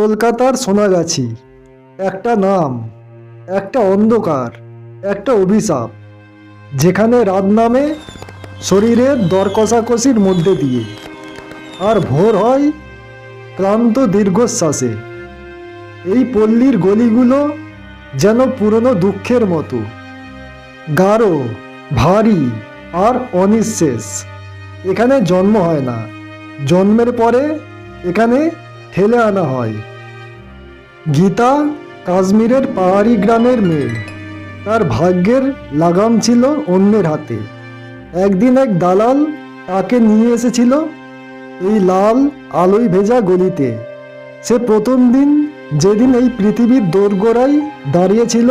কলকাতার সোনাগাছি। একটা নাম, একটা অন্ধকার, একটা অভিশাপ, যেখানে রাত নামে শরীরের দর কষাকষির মধ্যে দিয়ে, আর ভোর হয় ক্লান্ত দীর্ঘশ্বাসে। এই পল্লীর গলিগুলো যেন পুরনো দুঃখের মতো, গাঢ়, ভারী, আর অনিঃশেষ। এখানে জন্ম হয় না। জন্মের পরে এখানে ঠেলে আনা হয়। গীতা কাশ্মীরের পাহাড়ি গ্রামের মেয়ে। তার ভাগ্যের লাগাম ছিল অন্যের হাতে। একদিন এক দালাল তাকে নিয়ে এসেছিল এই লাল আলোয় ভেজা গলিতে। সে প্রথম দিন যেদিন এই পৃথিবীর দোরগোড়ায় দাঁড়িয়েছিল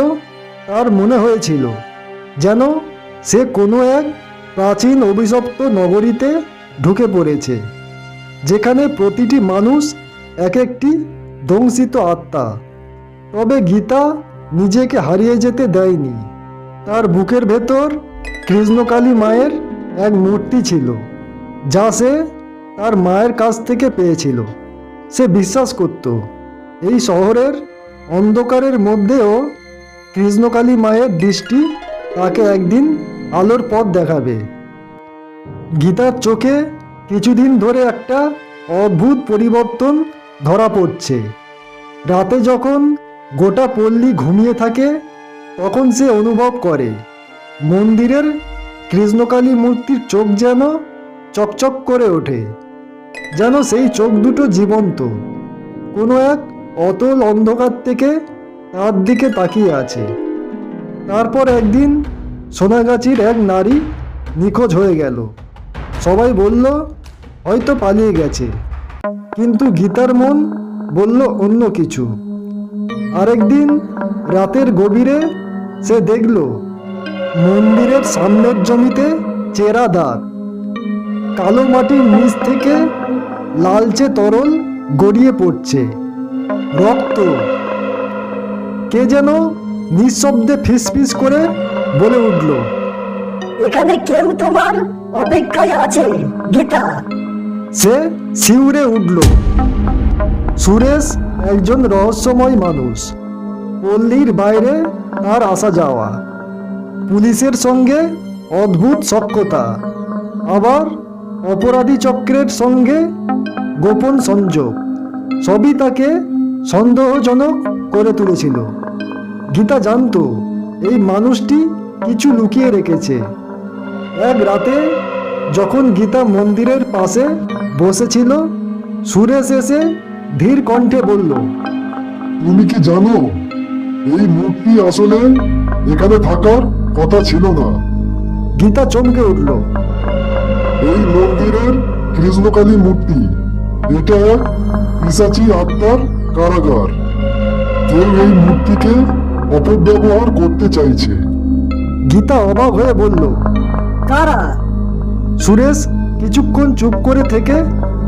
তার মনে হয়েছিল যেন সে কোনো এক প্রাচীন অভিশপ্ত নগরীতে ঢুকে পড়েছে, যেখানে প্রতিটি মানুষ এক একটি ধ্বংসিত আত্মা। তবে গীতা নিজেকে হারিয়ে যেতে দেয়নি। তার বুকের ভেতর কৃষ্ণকালী মায়ের এক মূর্তি ছিল, যা সে তার মায়ের কাছ থেকে পেয়েছিল। সে বিশ্বাস করত, এই শহরের অন্ধকারের মধ্যেও কৃষ্ণকালী মায়ের দৃষ্টি তাকে একদিন আলোর পথ দেখাবে। গীতার চোখে কিছুদিন ধরে একটা অদ্ভুত পরিবর্তন ধরা পড়ছে। রাতে যখন গোটা পল্লী ঘুমিয়ে থাকে, তখন সে অনুভব করে, মন্দিরের কৃষ্ণকালী মূর্তির চোখ যেন চকচক করে ওঠে, যেন সেই চোখ দুটো জীবন্ত। কোনো এক অতল অন্ধকার থেকে তার দিকে তাকিয়ে আছে। তারপর একদিন সোনাগাছির এক নারী নিখোঁজ হয়ে গেল। সবাই বলল, হয়তো পালিয়ে গেছে। কিন্তু গীতার মন বলল অন্য কিছু। আরেকদিন রাতের গভীরে সে দেখল মন্দিরের সামনের জমিতে চেরা দাগ। কালো মাটির নিচ থেকে লালচে তরল গড়িয়ে পড়ছে। রক্ত। কে যেন নিঃশব্দে ফিসফিস করে বলে উঠল, এখানে কেউ তোমার অপেক্ষায় আছে, গীতা। সে শিউরে উঠল। সুরেশ একজন রহস্যময় মানুষ। পল্লীর বাইরে তার আসা যাওয়া। পুলিশের সঙ্গে অদ্ভুত সক্ষতা আবার অপরাধী চক্রের সঙ্গে গোপন সংযোগ। সবই তাকে সন্দেহজনক করে তুলেছিল। গীতা জানতো, এই মানুষটি কিছু লুকিয়ে রেখেছে। এক রাতে যখন গীতা মন্দিরের পাশে বসেছিল সুরেশ এসে ধীর কণ্ঠে বলল তুমি কি জানো এই মূর্তি আসলে এখানে থাকার কথা ছিল না? গীতা চমকে উঠল এই মন্দিরের কৃষ্ণকালী মূর্তি এটা এক পিসাচি আত্মার কারাগার কেউ এই মূর্তিকে অপব্যবহার করতে চাইছে। গীতা অবাক হয়ে বলল কারা? সুরেশ কিছুক্ষণ চুপ করে থেকে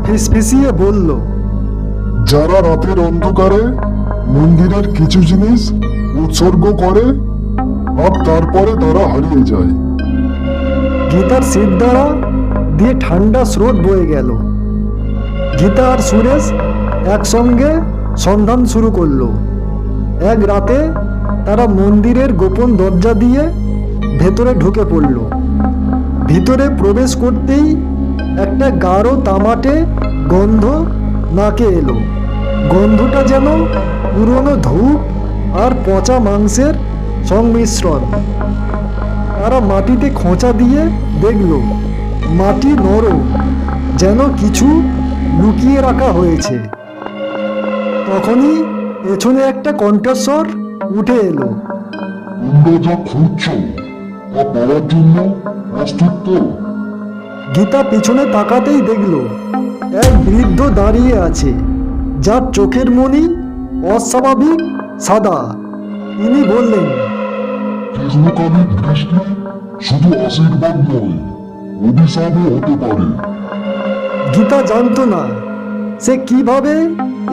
ফিসফিসিয়ে বলল যারা রাতের অন্ধকারে মন্দিরের কিছু জিনিস উৎসর্গ করে আর তারপরে তারা হারিয়ে যায়। গীতার সিট দ্বারা দিয়ে ঠান্ডা স্রোত বয়ে গেল। গীতা আর সুরেশ একসঙ্গে সন্ধান শুরু করল। এক রাতে তারা মন্দিরের গোপন দরজা দিয়ে ভেতরে ঢুকে পড়ল। ভিতরে প্রবেশ করতেই একটা গাঢ় তামাটে গন্ধ নাকে এলো। গন্ধটা যেন পুরনো ধূপ আর পচা মাংসের সংমিশ্রণ। তারা মাটিতে খোঁচা দিয়ে দেখল, মাটি নরম, যেন কিছু লুকিয়ে রাখা হয়েছে। তখনই পেছনে একটা কণ্ঠস্বর উঠে এলো। তোমরা যা খুঁজছো তা পাওয়ার জন্য প্রস্তুত তো? গীতা পিছনে তাকাতেই দেখল এক বৃদ্ধ দাঁড়িয়ে আছে যার চোখের মনি অস্বাভাবিক সাদা। তিনি বললেন কৃষ্ণকালীর দৃষ্টি শুধু আশীর্বাদ নয় অভিশাপও হতে পারে। গীতা জানতো না সে কীভাবে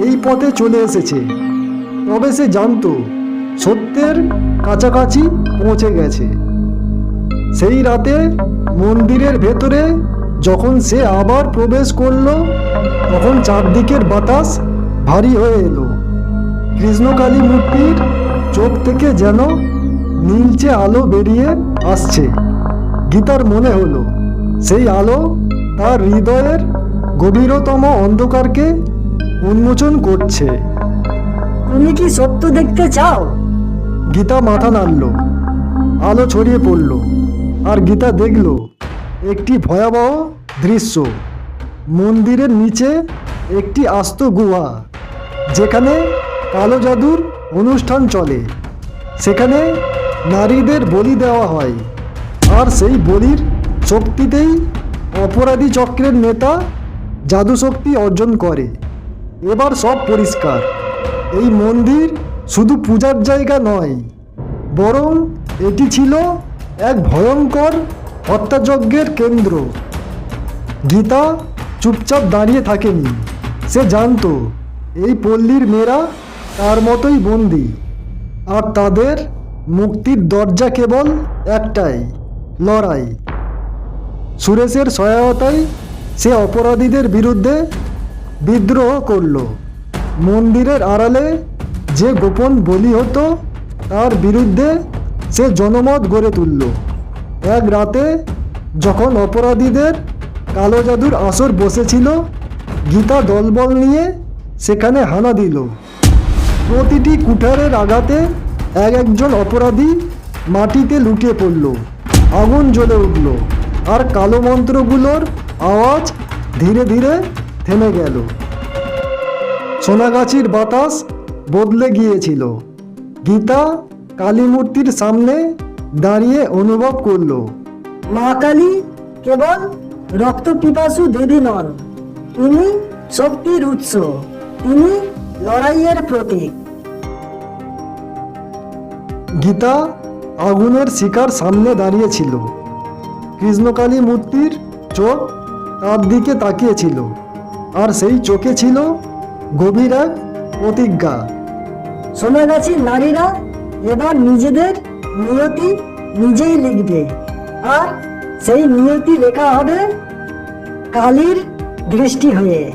এই পথে চলে এসেছে তবে সে জানতো সত্যের কাছাকাছি পৌঁছে গেছে। সেই রাতে মন্দিরের ভেতরে যখন সে আবার প্রবেশ করল তখন চারদিকের বাতাস ভারী হয়ে এলো। কৃষ্ণকালী মূর্তির চোখ থেকে যেন নীলচে আলো বেরিয়ে আসছে। গীতার মনে হলো সেই আলো তার হৃদয়ের গভীরতম অন্ধকারকে উন্মোচন করছে। তুমি কি সত্য দেখতে চাও? গীতা মাথা নাড়ল আলো ছড়িয়ে পড়ল। আর গীতা দেখল একটি ভয়াবহ দৃশ্য। মন্দিরের নিচে একটি আস্ত গুহা, যেখানে কালো জাদুর অনুষ্ঠান চলে। সেখানে নারীদের বলি দেওয়া হয়। আর সেই বলির শক্তিতেই অপরাধী চক্রের নেতা জাদু শক্তি অর্জন করে। এবার সব পরিষ্কার। এই মন্দির শুধু পূজার জায়গা নয়, বরং এটি ছিল এক ভয়ঙ্কর হত্যাযজ্ঞের কেন্দ্র। গীতা চুপচাপ দাঁড়িয়ে থাকেনি। সে জানতো, এই পল্লীর মেয়েরা তার মতোই বন্দি। আর তাদের মুক্তির দরজা কেবল একটাই, লড়াই। সুরেশের সহায়তায় সে অপরাধীদের বিরুদ্ধে বিদ্রোহ করল। মন্দিরের আড়ালে যে গোপন বলি হতো, তার বিরুদ্ধে সে জনমত গড়ে তুলল। এক রাতে যখন অপরাধীদের কালো জাদুর আসর বসেছিল, গীতা দলবল নিয়ে সেখানে হানা দিল। প্রতিটি কুঠারের আঘাতে এক একজন অপরাধী মাটিতে লুটিয়ে পড়ল। আগুন জ্বলে উঠল আর কালো মন্ত্রগুলোর আওয়াজ ধীরে ধীরে থেমে গেল। সোনাগাছির বাতাস বদলে গিয়েছিল। গীতা কালী মূর্তির সামনে দাঁড়িয়ে অনুভব করল। মা কালী কেবল রক্ত পিপাসু দেবী নন তিনি শক্তির উৎস তিনি লড়াইয়ের প্রতীক। গীতা আগুনের শিকার সামনে দাঁড়িয়েছিল। কৃষ্ণকালী মূর্তির চোখ তার দিকে তাকিয়েছিল আর সেই চোখে ছিল গভীর এক প্রতিজ্ঞা। সোনাগাছির নারীরা এবার নিজেদের নিয়তি নিজেই লিখবে। আর সেই নিয়তি লেখা হবে কালীর দৃষ্টি হয়ে।